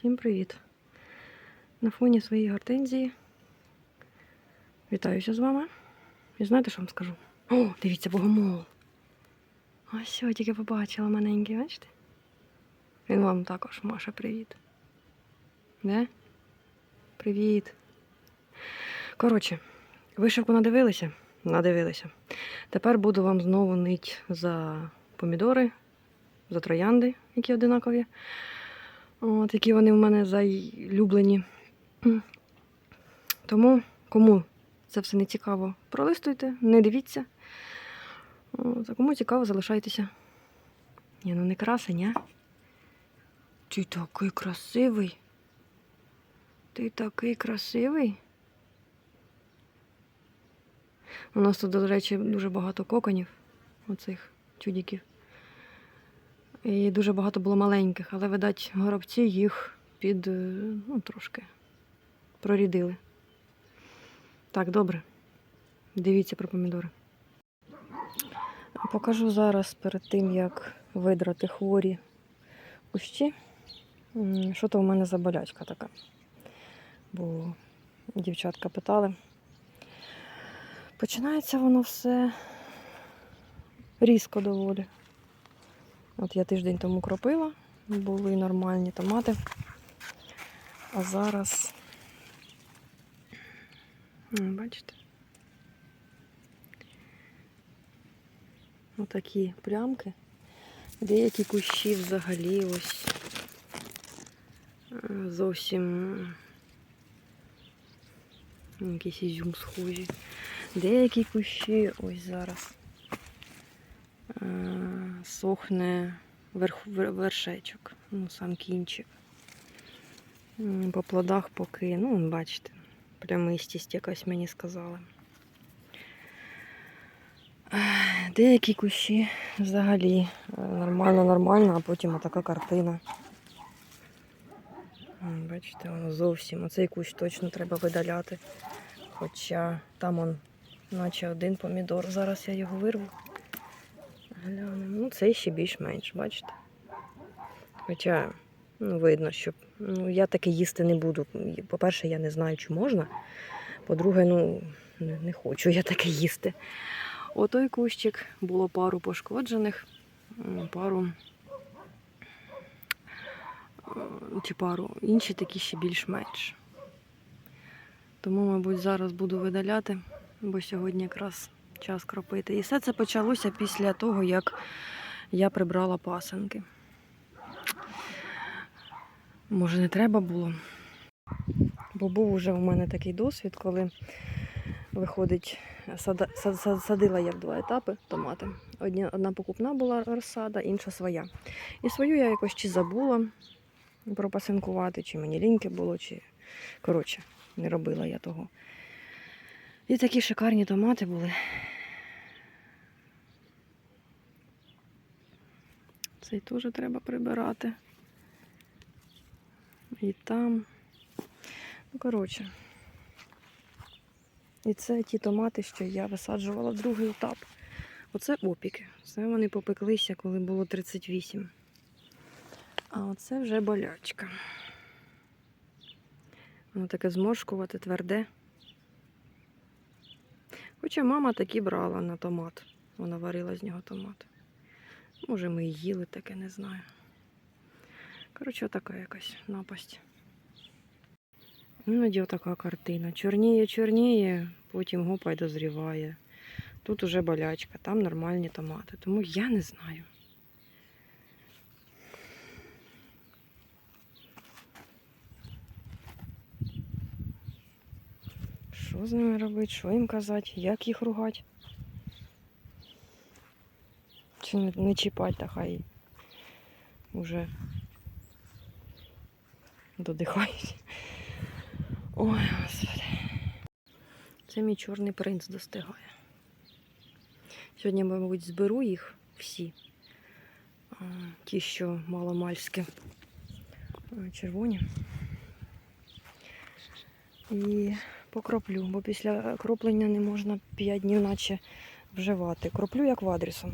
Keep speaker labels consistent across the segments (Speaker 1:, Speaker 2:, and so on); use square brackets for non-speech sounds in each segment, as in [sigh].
Speaker 1: Всім привіт! На фоні своєї гортензії. Вітаюся з вами. І знаєте, що вам скажу? О, дивіться, богомол. Ось що, тільки побачила маленький, бачите? Він вам також Маша, привіт. Не? Привіт. Коротше, вишивку надивилися? Надивилися. Тепер буду вам знову нить за помідори, за троянди, які одинакові. От, які вони в мене зайлюблені. Тому, кому це все не цікаво, пролистуйте, не дивіться. От, а кому цікаво, залишайтеся. Ні, ну не красень, а? Ти такий красивий. Ти такий красивий. У нас тут, до речі, дуже багато коконів, оцих чудіків. І дуже багато було маленьких, але, видать, горобці їх під е, ну, трошки прорідили. Так, добре. Дивіться про помідори. Покажу зараз перед тим, як видрати хворі кущі. Що то у мене за болячка така. Бо дівчатка питали. Починається воно все різко доволі. От я тиждень тому кропила, були нормальні томати. А зараз, бачите, отакі плямки. Деякі кущі взагалі ось е, зовсім м, якийсь ізюм схожі. Деякі кущі ось зараз сохне верх, вершечок, ну, сам кінчик. По плодах поки, ну, бачите, плямистість якась мені сказали. Деякі кущі взагалі е, нормально, нормально, а потім отака картина. Бачите, воно зовсім. Оцей кущ точно треба видаляти. Хоча там он, наче один помідор. Зараз я його вирву. Глянемо. Ну, цей ще більш-менш, бачите? Хоча ну, видно, що ну, я таке їсти не буду. По-перше, я не знаю, чи можна. По-друге, ну, не, не хочу я таке їсти. Отой кущик було пару пошкоджених, пару е, чи пару, інші такі ще більш-менш. Тому, мабуть, зараз буду видаляти, бо сьогодні якраз час кропити. І все це почалося після того, як я прибрала пасенки. Може, не треба було. Бо був уже в мене такий досвід, коли виходить, сада, са- са- садила я в два етапи томати. Одні, одна покупна була розсада, інша своя. І свою я якось чи забула пропасинкувати, чи мені ліньки було, чи коротше, не робила я того. І такі шикарні томати були. Цей теж треба прибирати. І там. Ну, коротше. І це ті томати, що я висаджувала другий етап. Оце опіки. Це вони попеклися, коли було 38. А оце вже болячка. Воно таке зморшкувате, тверде. Хоча мама такі брала на томат. Вона варила з нього томат. Може, ми і їли таке, не знаю. Коротше, така якась напасть. Іноді така картина. Чорніє, чорніє, потім гопа й дозріває. Тут уже болячка, там нормальні томати. Тому я не знаю. Що з ними робити, що їм казати, як їх ругати? Чи не, чіпати, та хай уже додихають. Ой, господи. Це мій чорний принц достигає. Сьогодні, мабуть, зберу їх всі. Ті, що маломальські червоні. І покроплю, бо після кроплення не можна 5 днів наче вживати. Кроплю як в адресом.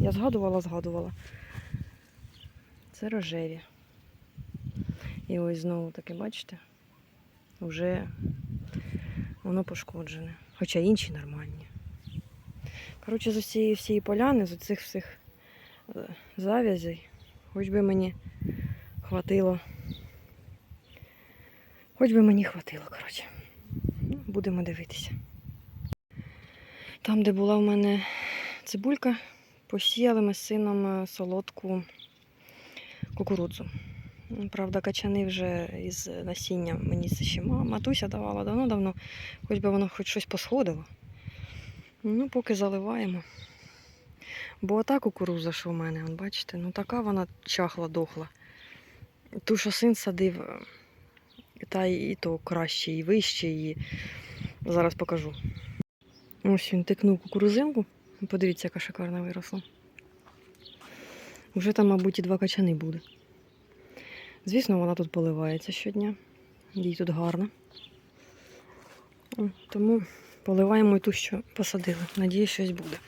Speaker 1: Я згадувала, згадувала. Це рожеві. І ось знову таки, бачите, вже воно пошкоджене. Хоча інші нормальні. Коротше, з усієї всієї поляни, з цих всіх е, завязей, хоч би мені хватило. Хоч би мені хватило, коротше. Ну, будемо дивитися. Там, де була в мене цибулька, посіяли ми з сином е, солодку кукурудзу. Ну, Правда, качани вже із насіння мені це ще ма- матуся давала давно-давно, хоч би воно хоч щось посходило. Ну, поки заливаємо. Бо ота кукуруза, що в мене, он, бачите, ну така вона чахла, дохла. Ту, що син садив, е, та і то краще, і вище, і зараз покажу. Ось він тикнув кукурузинку. Подивіться, яка шикарна виросла. Вже там, мабуть, і два качани буде. Звісно, вона тут поливається щодня. Їй тут гарно. Тому поливаємо і ту, що посадили. Надіюсь, щось буде.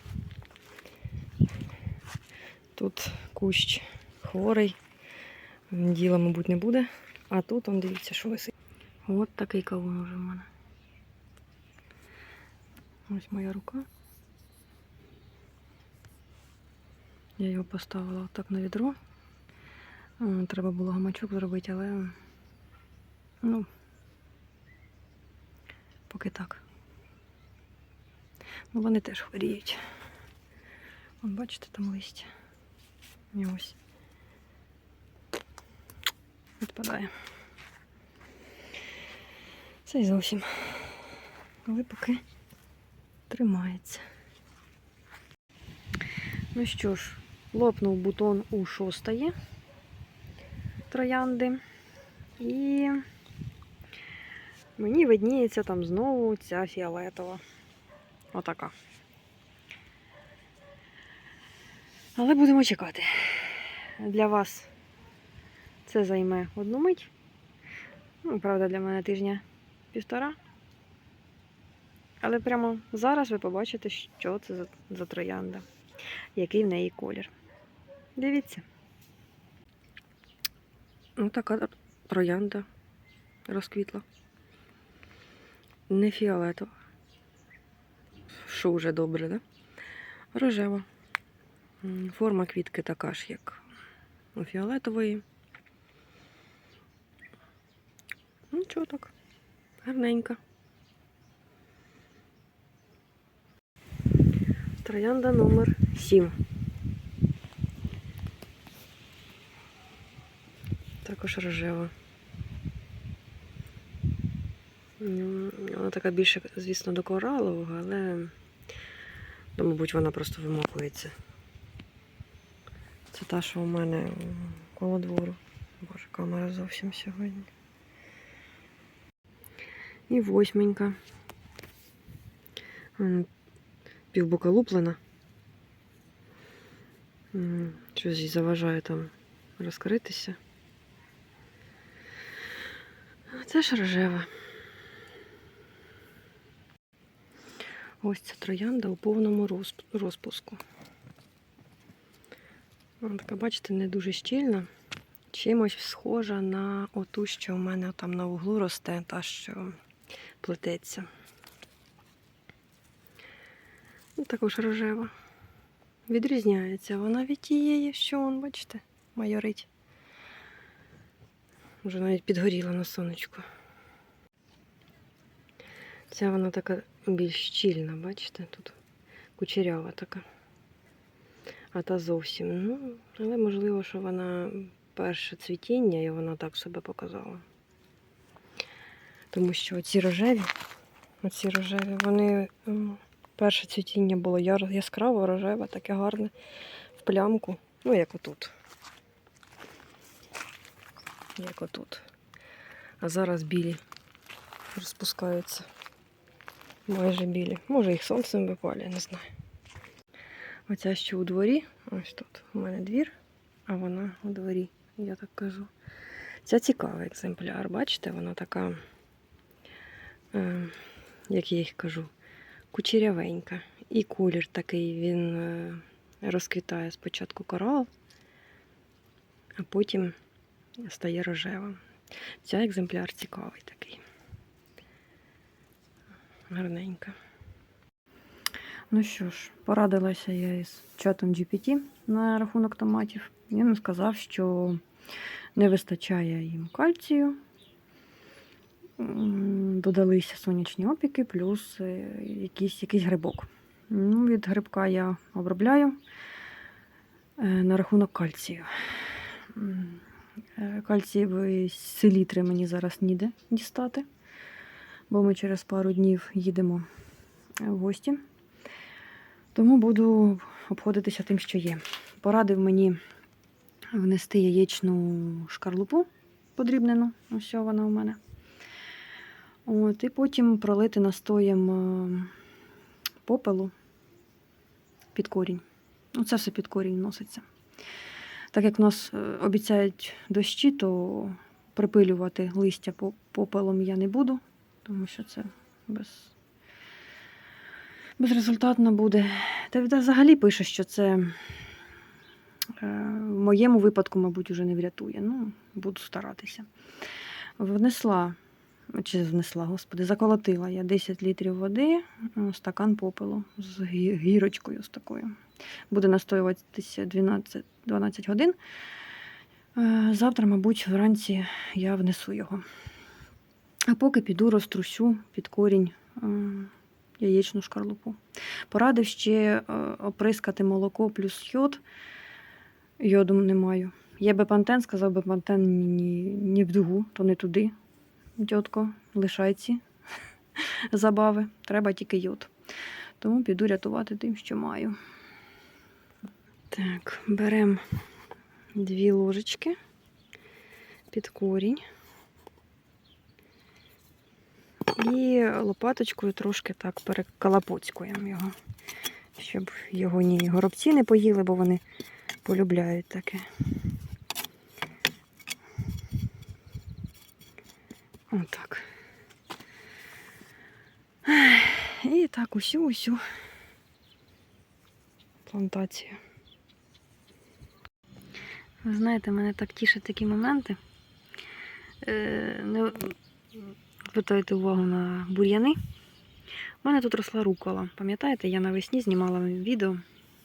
Speaker 1: Тут кущ хворий. Діла, мабуть, не буде. А тут, он, дивіться, що висить. От такий кавун уже в мене. Ось моя рука. Я його поставила отак на відро. Треба було гамачок зробити, але ну, поки так. Ну, вони теж хворіють. Вон, бачите, там листя. І ось. Відпадає. Це й зовсім. Але поки тримається. Ну що ж, лопнув бутон у шостої троянди. І мені видніється там знову ця фіолетова. Отака. Але будемо чекати. Для вас це займе одну мить. Ну, правда, для мене тижня півтора. Але прямо зараз ви побачите, що це за, за троянда, який в неї колір. Дивіться. Ну, така троянда розквітла. Не фіолетова. Що вже добре, да? Рожева. Форма квітки така ж, як у фіолетової. Ну, чого так? Гарненька. Троянда номер 7. Також рожева. Вона така більше, звісно, до коралового, але, ну, мабуть, вона просто вимокується. Це та, що у мене коло двору. Боже, камера зовсім сьогодні. І восьменька. Півбока луплена. Щось їй заважає там розкритися. Це ж рожева. Ось ця троянда у повному розпуску. Вона така, бачите, не дуже щільна. Чимось схожа на оту, що у мене там на углу росте, та що плететься. Ну, також рожева. Відрізняється вона від тієї, що вон, бачите, майорить. Вже навіть підгоріла на сонечку. Ця вона така більш щільна, бачите, тут кучерява така. А та зовсім. Ну, але можливо, що вона перше цвітіння і вона так себе показала. Тому що ці рожеві, оці рожеві, вони перше цвітіння було яскраво рожеве, таке гарне в плямку. Ну, як отут. Як отут. А зараз білі розпускаються. Майже білі. Може їх сонцем випалює, не знаю. Оця що у дворі, ось тут у мене двір, а вона у дворі, я так кажу. Ця цікавий екземпляр, бачите, вона така, е, як я їх кажу, кучерявенька. І колір такий, він е, розквітає спочатку корал, а потім стає рожевим. Ця екземпляр цікавий такий. Гарненька. Ну що ж, порадилася я із чатом GPT на рахунок томатів. Він сказав, що не вистачає їм кальцію. Додалися сонячні опіки, плюс е, якийсь, якийсь грибок. Ну, від грибка я обробляю е, на рахунок кальцію. Е, селітри мені зараз ніде дістати, бо ми через пару днів їдемо в гості. Тому буду обходитися тим, що є. Порадив мені внести яєчну шкарлупу подрібнену. Ось вона у мене. От, і потім пролити настоєм е, попелу під корінь. Ну, це все під корінь носиться. Так як в нас е, обіцяють дощі, то припилювати листя попелом я не буду, тому що це без, безрезультатно буде. Та взагалі пише, що це е, в моєму випадку, мабуть, уже не врятує. Ну, буду старатися. Внесла, чи внесла, господи, заколотила я 10 літрів води, стакан попелу з гірочкою з такою. Буде настоюватися 12, 12 годин. Е, Завтра, мабуть, вранці я внесу його. А поки піду розтрусю під корінь е, яєчну шкарлупу. Порадив ще е, оприскати молоко плюс йод. Йоду не маю. Є бепантен, сказав бепантен ні, ні в дугу, то не туди. Тітко, лишай ці [laughs] забави. Треба тільки йод. Тому піду рятувати тим, що маю. Так, беремо дві ложечки під корінь. І лопаточкою трошки так перекалапоцькуємо його, щоб його ні горобці не поїли, бо вони полюбляють таке. Отак. І так усю усю плантацію. Ви знаєте, мене так тішать такі моменти. Е, не звертайте увагу на бур'яни. У мене тут росла рукола. Пам'ятаєте, я навесні знімала відео,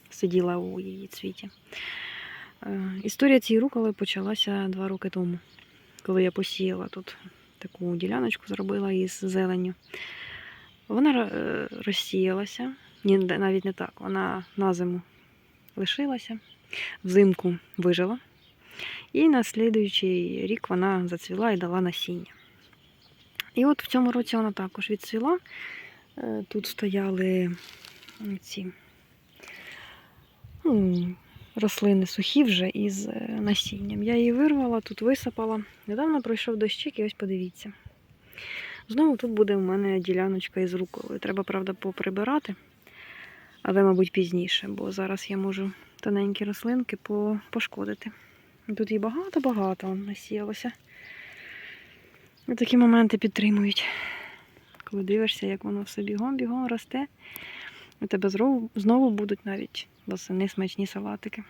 Speaker 1: сиділа у її цвіті. Е, Історія цієї руколи почалася два роки тому, коли я посіяла тут таку діляночку, зробила із зеленню. Вона е, розсіялася, ні, навіть не так, вона на зиму лишилася, взимку вижила. І на слідуючий рік вона зацвіла і дала насіння. І от в цьому році вона також відцвіла. Е, Тут стояли ці ну, рослини сухі вже із е, насінням. Я її вирвала, тут висипала. Недавно пройшов дощик, і ось подивіться. Знову тут буде у мене діляночка із руколою. Треба, правда, поприбирати, але, мабуть, пізніше, бо зараз я можу тоненькі рослинки по- пошкодити. Тут її багато-багато насіялося. Такі моменти підтримують. Коли дивишся, як воно все бігом-бігом росте, у тебе знову будуть навіть восени смачні салатики.